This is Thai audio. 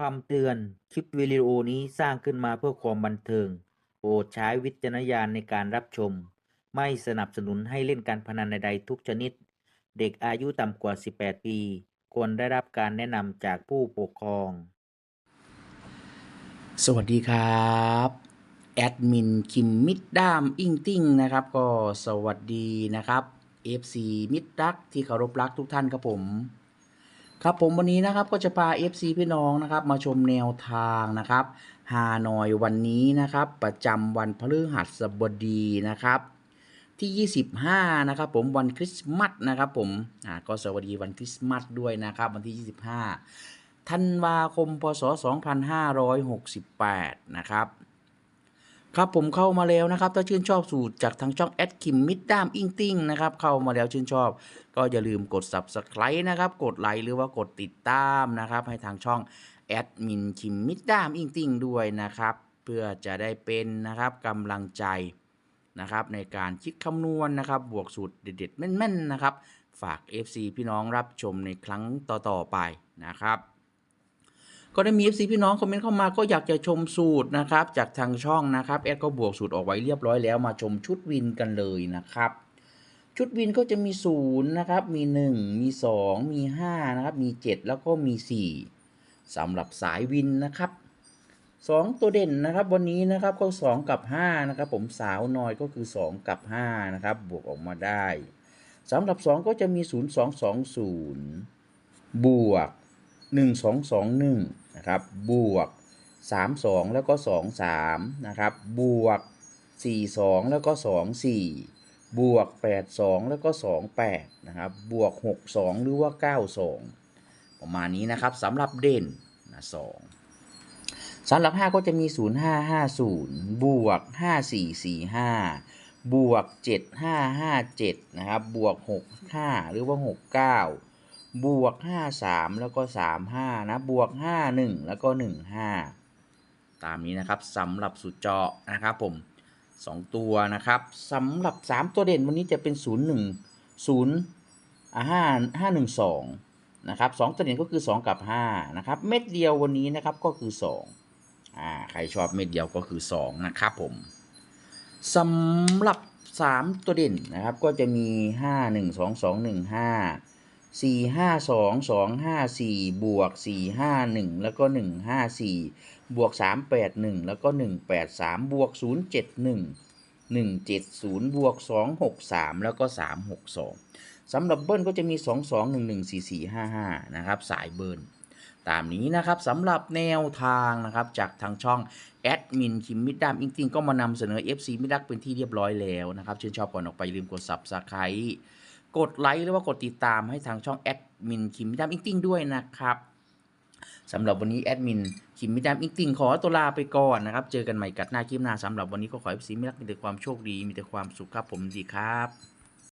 คำเตือน คลิปวิดีโอนี้สร้างขึ้นมาเพื่อความบันเทิง โปรดใช้วิจารณญาณในการรับชม ไม่สนับสนุนให้เล่นการพนันใดๆทุกชนิด เด็กอายุต่ำกว่า 18 ปี ควรได้รับการแนะนำจากผู้ปกครอง สวัสดีครับ แอดมินคิมมิดด้ามอิงติ้งนะครับ ก็สวัสดีนะครับ FC มิดรักที่เคารพรักทุกท่านครับผม ครับผมวันนี้นะครับก็จะพา FC พี่น้องนะครับ มาชมแนวทางนะครับฮานอยวันนี้นะครับ ประจำวันพฤหัสบดีนะครับ ที่ 25 นะครับ ผมวันคริสต์มาสนะครับผมอ่าก็สวัสดีวันคริสต์มาสด้วยนะครับ วันที่ 25ธันวาคมพศ2568 นะครับ ครับผมเข้ามาแล้วนะครับถ้าชื่นชอบสูตรจากทางช่องแอดคิมมิดด้ามอิงติ้งนะครับเข้ามาแล้วชื่นชอบ ก็อย่าลืมกด subscribe นะครับกดไลค์หรือว่ากดติดตามนะครับให้ทางช่องแอดมินคิมมิดด้ามอิงติ้งด้วยนะครับเพื่อจะได้เป็นนะครับกำลังใจนะครับในการคิดคำนวณนะครับบวกสูตรเด็ดๆแม่นๆนะครับฝาก FC พี่น้องรับชมในครั้งต่อๆไปนะครับ ก็ได้มี FC พี่น้องคอมเมนต์เข้ามาก็อยากจะชมสูตรนะครับ จากทางช่องนะครับแอดก็บวกสูตรออกไว้เรียบร้อยแล้วมาชมชุดวินกันเลยนะครับ ชุดวินก็จะมี0นะครับมี 1 มี 2 มี 5 นะครับ มี 7 แล้วก็มี 4สำหรับสายวินนะครับ2 ตัวเด่นนะครับ วันนี้นะครับก็ 2 กับ 5 นะครับ ผมสาวน้อยก็คือ 2 กับ 5 นะครับ บวกออกมาได้สำหรับ 2 ก็จะมี 0 2 2 0 บวก 1 2 2 1นะครับบวก 3 2 แล้วก็ 2 3นะครับบวก 4 2 แล้วก็ 2 4 บวก 8 2 แล้วก็ 2 8นะครับบวก 6 2 หรือว่า 9 2 ประมาณนี้นะครับสำหรับเด่นนะ2สำหรับ 5 ก็จะมี 0 5 5 0 บวก 5 4 4 5 บวก 7 5 5 7 นะครับ บวก 6 5 หรือว่า 6 9 บวก5 3แล้วก็3 5นะ บวก5 1แล้วก็1 5ตามนี้นะครับสำหรับสุดเจาะนะครับผม2ตัวนะครับสำหรับ3ตัวเด่นวันนี้จะเป็น0 1 0อ่า5 5 1 2นะครับ2ตัวเด่นก็คือ2กับ5นะครับ เม็ดเดียววันนี้นะครับก็คือ2อ่าใครชอบเม็ดเดียวก็คือ2นะครับผมสำหรับ3ตัวเด่นนะครับก็จะมี 5 1 2 2 1 5 4 5 2 2 5 4บวก4 5 1แล้วก็1 5 4บวก3 8 1แล้วก็1 8 3บวก0 7 1 1 7 0บวก2 6 3แล้วก็3 6 2สำหรับเบิ้ลก็จะมี2 2 1 1 4 4 5 5นะครับ สายเบิ้ลตามนี้นะครับสำหรับแนวทางนะครับจากทางช่องแอดมินคิมมิดดามอิงติงก็มานำเสนอ FC มิดักเป็นที่เรียบร้อยแล้วนะครับชื่นชอบก่อนออกไปลืมกด Subscribe กดไลค์หรือว่ากดติดตามให้ทางช่องแอดมินคิมมิดามอิงติ้งด้วยนะครับสำหรับวันนี้แอดมินคิมมิดามอิงติ้งขอตัวลาไปก่อนนะครับ เจอกันใหม่กัดหน้าคลิปหน้าสำหรับวันนี้ก็ขอให้พี่ซีมิรักมีแต่ความโชคดีมีแต่ความสุขครับผมดีครับ